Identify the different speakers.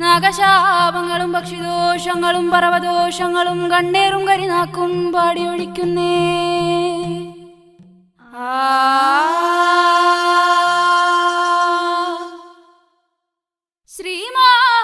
Speaker 1: നാഗശാപങ്ങളും പക്ഷിദോഷങ്ങളും പർവദോഷങ്ങളും കണ്ണേറും കരിനാക്കും പാടിയൊഴിക്കുന്നേ. ആ. ശ്രീമാ